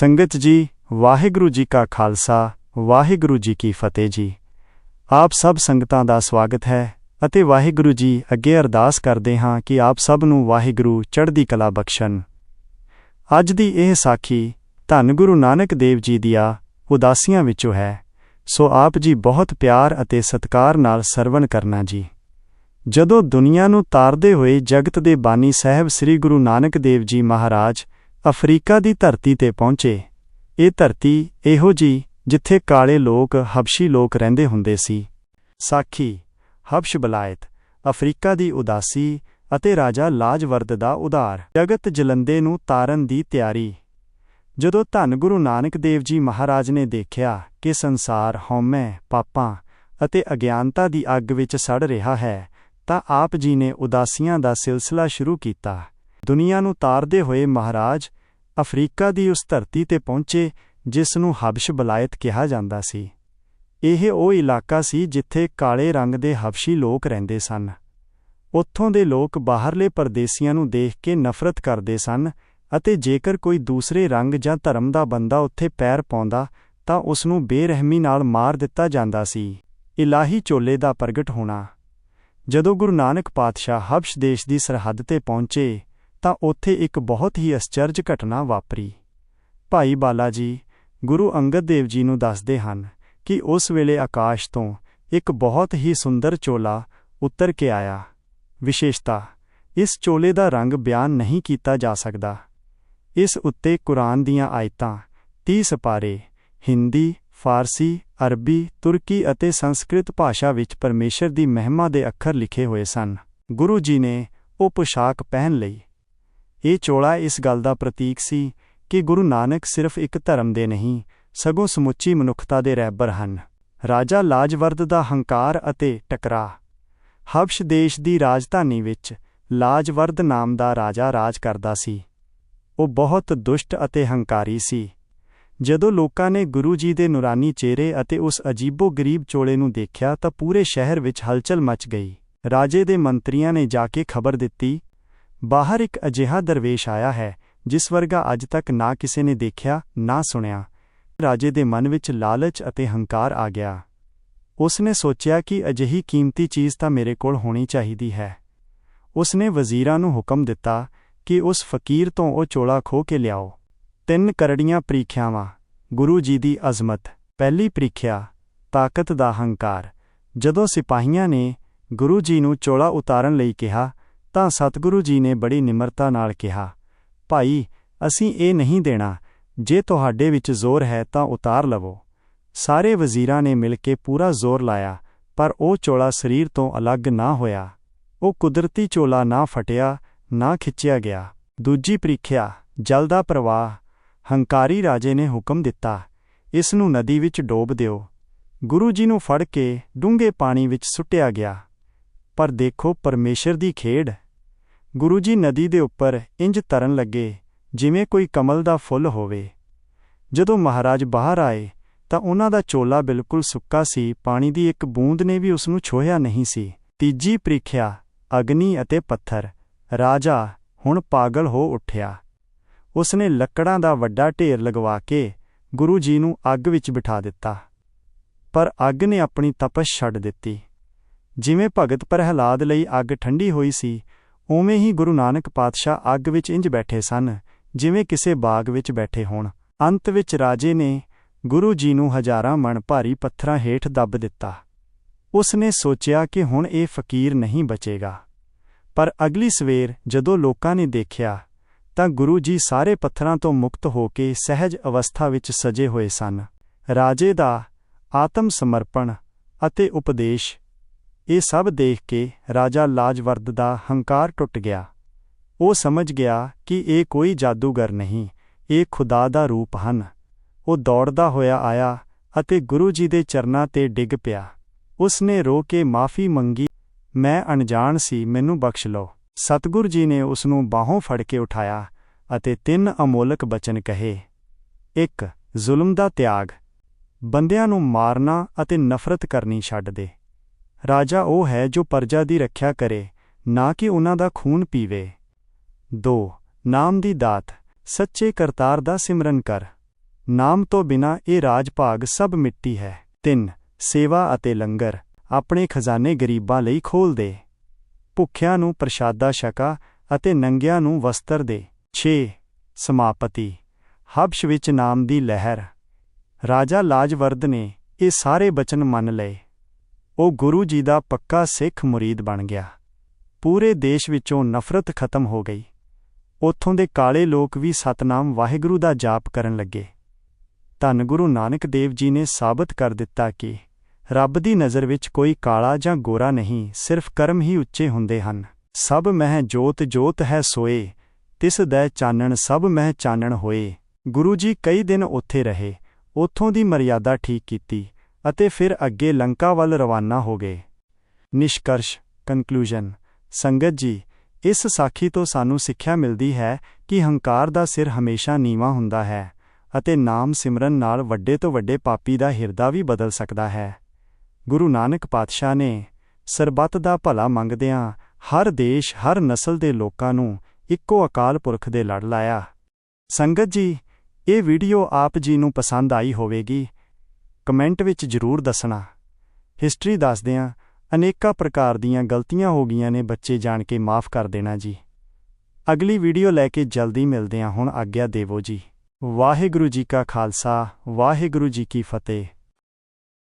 ਸੰਗਤ ਜੀ, ਵਾਹਿਗੁਰੂ ਜੀ ਕਾ ਖਾਲਸਾ, ਵਾਹਿਗੁਰੂ ਜੀ ਕੀ ਫਤਿਹ ਜੀ। ਆਪ ਸਭ ਸੰਗਤਾਂ ਦਾ ਸਵਾਗਤ ਹੈ ਅਤੇ ਵਾਹਿਗੁਰੂ ਜੀ ਅੱਗੇ ਅਰਦਾਸ ਕਰਦੇ ਹਾਂ ਕਿ ਆਪ ਸਭ ਨੂੰ ਵਾਹਿਗੁਰੂ ਚੜ੍ਹਦੀ ਕਲਾ ਬਖਸ਼ਣ। ਅੱਜ ਦੀ ਇਹ ਸਾਖੀ ਧੰਨ ਗੁਰੂ ਨਾਨਕ ਦੇਵ ਜੀ ਦੀਆਂ ਉਦਾਸੀਆਂ ਵਿੱਚੋਂ ਹੈ। ਸੋ ਆਪ ਜੀ ਬਹੁਤ ਪਿਆਰ ਅਤੇ ਸਤਿਕਾਰ ਨਾਲ ਸਰਵਣ ਕਰਨਾ ਜੀ। ਜਦੋਂ ਦੁਨੀਆ ਨੂੰ ਤਾਰਦੇ ਹੋਏ ਜਗਤ ਦੇ ਬਾਨੀ ਸਾਹਿਬ ਸ੍ਰੀ ਗੁਰੂ ਨਾਨਕ ਦੇਵ ਜੀ ਮਹਾਰਾਜ ਅਫਰੀਕਾ ਦੀ ਧਰਤੀ ਤੇ ਪਹੁੰਚੇ। ਇਹ ਧਰਤੀ ਇਹੋ ਜੀ ਜਿੱਥੇ ਕਾਲੇ ਲੋਕ, ਹਬਸ਼ੀ ਲੋਕ ਰਹਿੰਦੇ ਹੁੰਦੇ ਸੀ। ਸਾਖੀ, ਹਬਸ਼ ਬਲਾਇਤ, ਅਫਰੀਕਾ ਦੀ ਉਦਾਸੀ ਅਤੇ ਰਾਜਾ ਲਾਜਵਰਦ ਦਾ ਉਧਾਰ। ਜਗਤ ਜਲੰਦੇ ਨੂੰ ਤਾਰਨ ਦੀ ਤਿਆਰੀ। ਜਦੋਂ ਧੰਨ ਗੁਰੂ ਨਾਨਕ ਦੇਵ ਜੀ ਮਹਾਰਾਜ ਨੇ ਦੇਖਿਆ ਕਿ ਸੰਸਾਰ ਹਉਮੈ, ਪਾਪਾਂ ਅਤੇ ਅਗਿਆਨਤਾ ਦੀ ਅੱਗ ਵਿੱਚ ਸੜ ਰਿਹਾ ਹੈ, ਤਾਂ ਆਪ ਜੀ ਨੇ ਉਦਾਸੀਆਂ ਦਾ ਸਿਲਸਿਲਾ ਸ਼ੁਰੂ ਕੀਤਾ। ਦੁਨੀਆ ਨੂੰ ਤਾਰਦੇ ਹੋਏ ਮਹਾਰਾਜ ਅਫਰੀਕਾ ਦੀ ਉਸ ਧਰਤੀ ਤੇ ਪਹੁੰਚੇ, ਜਿਸ ਨੂੰ ਹਬਸ਼ ਬਲਾਇਤ ਕਿਹਾ ਜਾਂਦਾ ਸੀ। ਇਹ ਉਹ ਇਲਾਕਾ ਸੀ ਜਿੱਥੇ ਕਾਲੇ ਰੰਗ ਦੇ ਹਬਸ਼ੀ ਲੋਕ ਰਹਿੰਦੇ ਸਨ। ਉੱਥੋਂ ਦੇ ਲੋਕ ਬਾਹਰਲੇ ਪਰਦੇਸੀਆਂ ਨੂੰ ਦੇਖ ਕੇ ਨਫ਼ਰਤ ਕਰਦੇ ਸਨ ਅਤੇ ਜੇਕਰ ਕੋਈ ਦੂਸਰੇ ਰੰਗ ਜਾਂ ਧਰਮ ਦਾ ਬੰਦਾ ਉੱਥੇ ਪੈਰ ਪਾਉਂਦਾ, ਤਾਂ ਉਸ ਨੂੰ ਬੇਰਹਿਮੀ ਨਾਲ ਮਾਰ ਦਿੱਤਾ ਜਾਂਦਾ ਸੀ। ਇਲਾਹੀ ਚੋਲੇ ਦਾ ਪ੍ਰਗਟ ਹੋਣਾ। ਜਦੋਂ ਗੁਰੂ ਨਾਨਕ ਪਾਤਸ਼ਾਹ ਹਬਸ਼ ਦੇਸ਼ ਦੀ ਸਰਹੱਦ ਤੇ ਪਹੁੰਚੇ ਤਾਂ ਉੱਥੇ ਇੱਕ ਬਹੁਤ ਹੀ ਅਸਚਰਜ ਘਟਨਾ ਵਾਪਰੀ। ਭਾਈ ਬਾਲਾ ਜੀ ਗੁਰੂ ਅੰਗਦ ਦੇਵ ਜੀ ਨੂੰ ਦੱਸਦੇ ਹਨ ਕਿ ਉਸ ਵੇਲੇ ਆਕਾਸ਼ ਤੋਂ ਇੱਕ ਬਹੁਤ ਹੀ ਸੁੰਦਰ ਚੋਲਾ ਉੱਤਰ ਕੇ ਆਇਆ। ਵਿਸ਼ੇਸ਼ਤਾ, ਇਸ ਚੋਲੇ ਦਾ ਰੰਗ ਬਿਆਨ ਨਹੀਂ ਕੀਤਾ ਜਾ ਸਕਦਾ। ਇਸ ਉੱਤੇ ਕੁਰਾਨ ਦੀਆਂ ਆਇਤਾਂ 30 ਸਪਾਰੇ, ਹਿੰਦੀ, ਫਾਰਸੀ, ਅਰਬੀ, ਤੁਰਕੀ ਅਤੇ ਸੰਸਕ੍ਰਿਤ ਭਾਸ਼ਾ ਵਿੱਚ ਪਰਮੇਸ਼ਰ ਦੀ ਮਹਿਮਾ ਦੇ ਅੱਖਰ ਲਿਖੇ ਹੋਏ ਸਨ। ਗੁਰੂ ਜੀ ਨੇ ਉਹ ਪੋਸ਼ਾਕ ਪਹਿਨ ਲਈ। ਇਹ ਚੋਲਾ ਇਸ ਗੱਲ ਦਾ ਪ੍ਰਤੀਕ ਸੀ ਕਿ ਗੁਰੂ ਨਾਨਕ ਸਿਰਫ ਇੱਕ ਧਰਮ ਦੇ ਨਹੀਂ, ਸਗੋਂ ਸਮੁੱਚੀ ਮਨੁੱਖਤਾ ਦੇ ਰਹਿਬਰ ਹਨ। ਰਾਜਾ ਲਾਜਵਰਦ ਦਾ ਹੰਕਾਰ ਅਤੇ ਟਕਰਾ ਹਬਸ਼ ਦੇਸ਼ ਦੀ ਰਾਜਧਾਨੀ ਵਿੱਚ ਲਾਜਵਰਦ ਨਾਮ ਦਾ ਰਾਜਾ ਰਾਜ ਕਰਦਾ ਸੀ। ਉਹ ਬਹੁਤ ਦੁਸ਼ਟ ਅਤੇ ਹੰਕਾਰੀ ਸੀ। ਜਦੋਂ ਲੋਕਾਂ ਨੇ ਗੁਰੂ ਜੀ ਦੇ ਨੂਰਾਨੀ ਚਿਹਰੇ ਅਤੇ ਉਸ ਅਜੀਬੋ-ਗਰੀਬ ਚੋਲੇ ਨੂੰ ਦੇਖਿਆ ਤਾਂ ਪੂਰੇ ਸ਼ਹਿਰ ਵਿੱਚ ਹਲਚਲ ਮਚ ਗਈ। ਰਾਜੇ ਦੇ ਮੰਤਰੀਆਂ ਨੇ ਜਾ ਕੇ ਖਬਰ ਦਿੱਤੀ ਬਾਹਰ ਇੱਕ ਅਜਿਹਾ ਦਰਵੇਸ਼ ਆਇਆ ਹੈ, ਜਿਸ ਵਰਗਾ ਅੱਜ ਤੱਕ ਨਾ ਕਿਸੇ ਨੇ ਦੇਖਿਆ, ਨਾ ਸੁਣਿਆ। ਰਾਜੇ ਦੇ ਮਨ ਵਿੱਚ ਲਾਲਚ ਅਤੇ ਹੰਕਾਰ ਆ ਗਿਆ। ਉਸ ਨੇ ਸੋਚਿਆ ਕਿ ਅਜਿਹੀ ਕੀਮਤੀ ਚੀਜ਼ ਤਾਂ ਮੇਰੇ ਕੋਲ ਹੋਣੀ ਚਾਹੀਦੀ ਹੈ। ਉਸ ਨੇ ਵਜ਼ੀਰਾਂ ਨੂੰ ਹੁਕਮ ਦਿੱਤਾ ਕਿ ਉਸ ਫਕੀਰ ਤੋਂ ਉਹ ਚੋਲਾ ਖੋ ਕੇ ਲਿਆਓ। ਤਿੰਨ ਕਰੜੀਆਂ ਪ੍ਰੀਖਿਆਵਾਂ, ਗੁਰੂ ਜੀ ਦੀ ਅਜ਼ਮਤ, ਪਹਿਲੀ ਪ੍ਰੀਖਿਆ, ਤਾਕਤ ਦਾ ਹੰਕਾਰ। ਜਦੋਂ ਸਿਪਾਹੀਆਂ ਨੇ ਗੁਰੂ ਜੀ ਨੂੰ ਚੋਲਾ ਉਤਾਰਨ ਲਈ ਕਿਹਾ ਤਾਂ ਸਤਿਗੁਰੂ ਜੀ ਨੇ ਬੜੀ ਨਿਮਰਤਾ ਨਾਲ ਕਿਹਾ, ਭਾਈ, ਅਸੀਂ ਇਹ ਨਹੀਂ ਦੇਣਾ, ਜੇ ਤੁਹਾਡੇ ਵਿੱਚ ਜ਼ੋਰ ਹੈ ਤਾਂ ਉਤਾਰ ਲਵੋ। ਸਾਰੇ ਵਜ਼ੀਰਾਂ ਨੇ ਮਿਲ ਕੇ ਪੂਰਾ ਜ਼ੋਰ ਲਾਇਆ, ਪਰ ਉਹ ਚੋਲਾ ਸਰੀਰ ਤੋਂ ਅਲੱਗ ਨਾ ਹੋਇਆ। ਉਹ ਕੁਦਰਤੀ ਚੋਲਾ ਨਾ ਫਟਿਆ, ਨਾ ਖਿੱਚਿਆ ਗਿਆ। ਦੂਜੀ ਪ੍ਰੀਖਿਆ, ਜਲ ਦਾ ਪ੍ਰਵਾਹ। ਹੰਕਾਰੀ ਰਾਜੇ ਨੇ ਹੁਕਮ ਦਿੱਤਾ, ਇਸ ਨੂੰ ਨਦੀ ਵਿੱਚ ਡੋਬ ਦਿਓ। ਗੁਰੂ ਜੀ ਨੂੰ ਫੜ ਕੇ ਡੂੰਘੇ ਪਾਣੀ ਵਿੱਚ ਸੁੱਟਿਆ ਗਿਆ। ਪਰ ਦੇਖੋ ਪਰਮੇਸ਼ਰ ਦੀ ਖੇਡ। ਗੁਰੂ ਜੀ ਨਦੀ ਦੇ ਉੱਪਰ ਇੰਜ ਤਰਨ ਲੱਗੇ, ਜਿਵੇਂ ਕੋਈ ਕਮਲ ਦਾ ਫੁੱਲ ਹੋਵੇ। ਜਦੋਂ ਮਹਾਰਾਜ ਬਾਹਰ ਆਏ, ਤਾਂ ਉਹਨਾਂ ਦਾ ਚੋਲਾ ਬਿਲਕੁਲ ਸੁੱਕਾ ਸੀ, ਪਾਣੀ ਦੀ ਇੱਕ ਬੂੰਦ ਨੇ ਵੀ ਉਸ ਨੂੰ ਛੋਹਿਆ ਨਹੀਂ ਸੀ। ਤੀਜੀ ਪ੍ਰੀਖਿਆ, ਅਗਨੀ ਅਤੇ ਪੱਥਰ। ਰਾਜਾ, ਹੁਣ ਪਾਗਲ ਹੋ ਉੱਠਿਆ। ਉਸਨੇ ਲੱਕੜਾਂ ਦਾ ਵੱਡਾ ਢੇਰ ਲਗਵਾ ਕੇ ਗੁਰੂ ਜੀ ਨੂੰ ਅੱਗ ਵਿੱਚ ਬਿਠਾ ਦਿੱਤਾ। ਪਰ ਅੱਗ ਨੇ ਆਪਣੀ ਤਪਸ਼ ਛੱਡ ਦਿੱਤੀ। ਜਿਵੇਂ ਭਗਤ ਪ੍ਰਹਿਲਾਦ ਲਈ ਅੱਗ ਠੰਡੀ ਹੋਈ ਸੀ, ਉਵੇਂ ਹੀ ਗੁਰੂ ਨਾਨਕ ਪਾਤਸ਼ਾਹ ਅੱਗ ਵਿੱਚ ਇੰਜ ਬੈਠੇ ਸਨ, ਜਿਵੇਂ ਕਿਸੇ ਬਾਗ ਵਿੱਚ ਬੈਠੇ ਹੋਣ। ਅੰਤ ਵਿੱਚ ਰਾਜੇ ਨੇ ਗੁਰੂ ਜੀ ਨੂੰ ਹਜ਼ਾਰਾਂ ਮਣ ਭਾਰੀ ਪੱਥਰਾਂ ਹੇਠ ਦੱਬ ਦਿੱਤਾ। ਉਸ ਨੇ ਸੋਚਿਆ ਕਿ ਹੁਣ ਇਹ ਫਕੀਰ ਨਹੀਂ ਬਚੇਗਾ। ਪਰ ਅਗਲੀ ਸਵੇਰ ਜਦੋਂ ਲੋਕਾਂ ਨੇ ਦੇਖਿਆ, ਤਾਂ ਗੁਰੂ ਜੀ ਸਾਰੇ ਪੱਥਰਾਂ ਤੋਂ ਮੁਕਤ ਹੋ ਕੇ ਸਹਿਜ ਅਵਸਥਾ ਵਿੱਚ ਸਜੇ ਹੋਏ ਸਨ। ਰਾਜੇ ਦਾ ਆਤਮ ਸਮਰਪਣ ਅਤੇ ਉਪਦੇਸ਼ ਇਹ ਸਭ ਦੇਖ ਕੇ ਰਾਜਾ ਲਾਜਵਰਦ ਦਾ ਹੰਕਾਰ ਟੁੱਟ ਗਿਆ। ਉਹ ਸਮਝ ਗਿਆ ਕਿ ਇਹ ਕੋਈ ਜਾਦੂਗਰ ਨਹੀਂ, ਇਹ ਖੁਦਾ ਦਾ ਰੂਪ ਹਨ। ਉਹ ਦੌੜਦਾ ਹੋਇਆ ਆਇਆ ਅਤੇ ਗੁਰੂ ਜੀ ਦੇ ਚਰਨਾਂ ਤੇ ਡਿੱਗ ਪਿਆ। ਉਸ ਨੇ ਰੋ ਕੇ ਮਾਫੀ ਮੰਗੀ, ਮੈਂ ਅਣਜਾਣ ਸੀ, ਮੈਨੂੰ ਬਖਸ਼ ਲਓ। ਸਤਿਗੁਰ ਜੀ ਨੇ ਉਸ ਨੂੰ ਬਾਹੋਂ ਫੜ ਕੇ ਉਠਾਇਆ ਅਤੇ ਤਿੰਨ ਅਮੋਲਕ ਬਚਨ ਕਹੇ। 1 ਜ਼ੁਲਮ ਦਾ ਤਿਆਗ। ਬੰਦਿਆਂ ਨੂੰ ਮਾਰਨਾ ਅਤੇ ਨਫ਼ਰਤ ਕਰਨੀ ਛੱਡ ਦੇ। ਰਾਜਾ ਉਹ ਹੈ ਜੋ ਪਰਜਾ ਦੀ ਰੱਖਿਆ ਕਰੇ, ਨਾ ਕਿ ਉਹਨਾਂ ਦਾ ਖੂਨ ਪੀਵੇ। 2 ਨਾਮ ਦੀ ਦਾਤ, ਸੱਚੇ ਕਰਤਾਰ ਦਾ ਸਿਮਰਨ ਕਰ। ਨਾਮ ਤੋਂ ਬਿਨਾ ਇਹ ਰਾਜ ਭਾਗ ਸਭ ਮਿੱਟੀ ਹੈ। 3 ਸੇਵਾ ਅਤੇ ਲੰਗਰ, ਆਪਣੇ ਖਜ਼ਾਨੇ ਗਰੀਬਾਂ ਲਈ ਖੋਲ ਦੇ। ਭੁੱਖਿਆਂ ਨੂੰ ਪ੍ਰਸ਼ਾਦਾ ਛਕਾ ਅਤੇ ਨੰਗਿਆਂ ਨੂੰ ਵਸਤਰ ਦੇ। 6 ਸਮਾਪਤੀ, ਹਬਸ਼ ਵਿੱਚ ਨਾਮ ਦੀ ਲਹਿਰ। ਰਾਜਾ ਲਾਜਵਰਦ ਨੇ ਇਹ ਸਾਰੇ ਬਚਨ ਮੰਨ ਲਏ। ਉਹ ਗੁਰੂ ਜੀ ਦਾ ਪੱਕਾ ਸਿੱਖ ਮੁਰੀਦ ਬਣ ਗਿਆ। ਪੂਰੇ ਦੇਸ਼ ਵਿੱਚੋਂ ਨਫ਼ਰਤ ਖਤਮ ਹੋ ਗਈ। ਉੱਥੋਂ ਦੇ ਕਾਲੇ ਲੋਕ ਵੀ ਸਤਨਾਮ ਵਾਹਿਗੁਰੂ ਦਾ ਜਾਪ ਕਰਨ ਲੱਗੇ। ਧੰਨ ਗੁਰੂ ਨਾਨਕ ਦੇਵ ਜੀ ਨੇ ਸਾਬਤ ਕਰ ਦਿੱਤਾ ਕਿ ਰੱਬ ਦੀ ਨਜ਼ਰ ਵਿੱਚ ਕੋਈ ਕਾਲਾ ਜਾਂ ਗੋਰਾ ਨਹੀਂ, ਸਿਰਫ ਕਰਮ ਹੀ ਉੱਚੇ ਹੁੰਦੇ ਹਨ। ਸਭ ਮਹਿ ਜੋਤ ਜੋਤ ਹੈ ਸੋਏ, ਤਿਸ ਦੈ ਚਾਨਣ ਸਭ ਮਹਿ ਚਾਨਣ ਹੋਏ। ਗੁਰੂ ਜੀ ਕਈ ਦਿਨ ਉੱਥੇ ਰਹੇ, ਉੱਥੋਂ ਦੀ ਮਰਿਆਦਾ ਠੀਕ ਕੀਤੀ ਅਤੇ ਫਿਰ ਅੱਗੇ ਲੰਕਾ ਵੱਲ ਰਵਾਨਾ ਹੋ ਗਏ। ਨਿਸ਼ਕਰਸ਼ ਕੰਕਲੂਜਨ ਸੰਗਤ ਜੀ, ਇਸ ਸਾਖੀ ਤੋਂ ਸਾਨੂੰ ਸਿੱਖਿਆ ਮਿਲਦੀ ਹੈ ਕਿ ਹੰਕਾਰ ਦਾ ਸਿਰ ਹਮੇਸ਼ਾ ਨੀਵਾਂ ਹੁੰਦਾ ਹੈ ਅਤੇ ਨਾਮ ਸਿਮਰਨ ਨਾਲ ਵੱਡੇ ਤੋਂ ਵੱਡੇ ਪਾਪੀ ਦਾ ਹਿਰਦਾ ਵੀ ਬਦਲ ਸਕਦਾ ਹੈ। ਗੁਰੂ ਨਾਨਕ ਪਾਤਸ਼ਾਹ ਨੇ, ਸਰਬੱਤ ਦਾ ਭਲਾ ਮੰਗਦਿਆਂ ਹਰ ਦੇਸ਼, ਹਰ ਨਸਲ ਦੇ ਲੋਕਾਂ ਨੂੰ ਇੱਕੋ ਅਕਾਲ ਪੁਰਖ ਦੇ ਲੜ ਲਾਇਆ। ਸੰਗਤ ਜੀ, ਇਹ ਵੀਡੀਓ ਆਪ ਜੀ ਨੂੰ ਪਸੰਦ ਆਈ ਹੋਵੇਗੀ। ਕਮੈਂਟ ਵਿੱਚ ਜ਼ਰੂਰ ਦੱਸਣਾ। ਹਿਸਟਰੀ ਦੱਸਦਿਆਂ ਅਨੇਕਾਂ ਪ੍ਰਕਾਰ ਦੀਆਂ ਗਲਤੀਆਂ ਹੋ ਗਈਆਂ ਨੇ ਬੱਚੇ ਜਾਣ ਕੇ ਮਾਫ ਕਰ ਦੇਣਾ ਜੀ। ਅਗਲੀ ਵੀਡੀਓ ਲੈ ਕੇ ਜਲਦੀ ਮਿਲਦੇ ਹਾਂ। ਹੁਣ ਆਗਿਆ ਦੇਵੋ ਜੀ। ਵਾਹਿਗੁਰੂ ਜੀ ਕਾ ਖਾਲਸਾ, ਵਾਹਿਗੁਰੂ ਜੀ ਕੀ ਫਤਿਹ।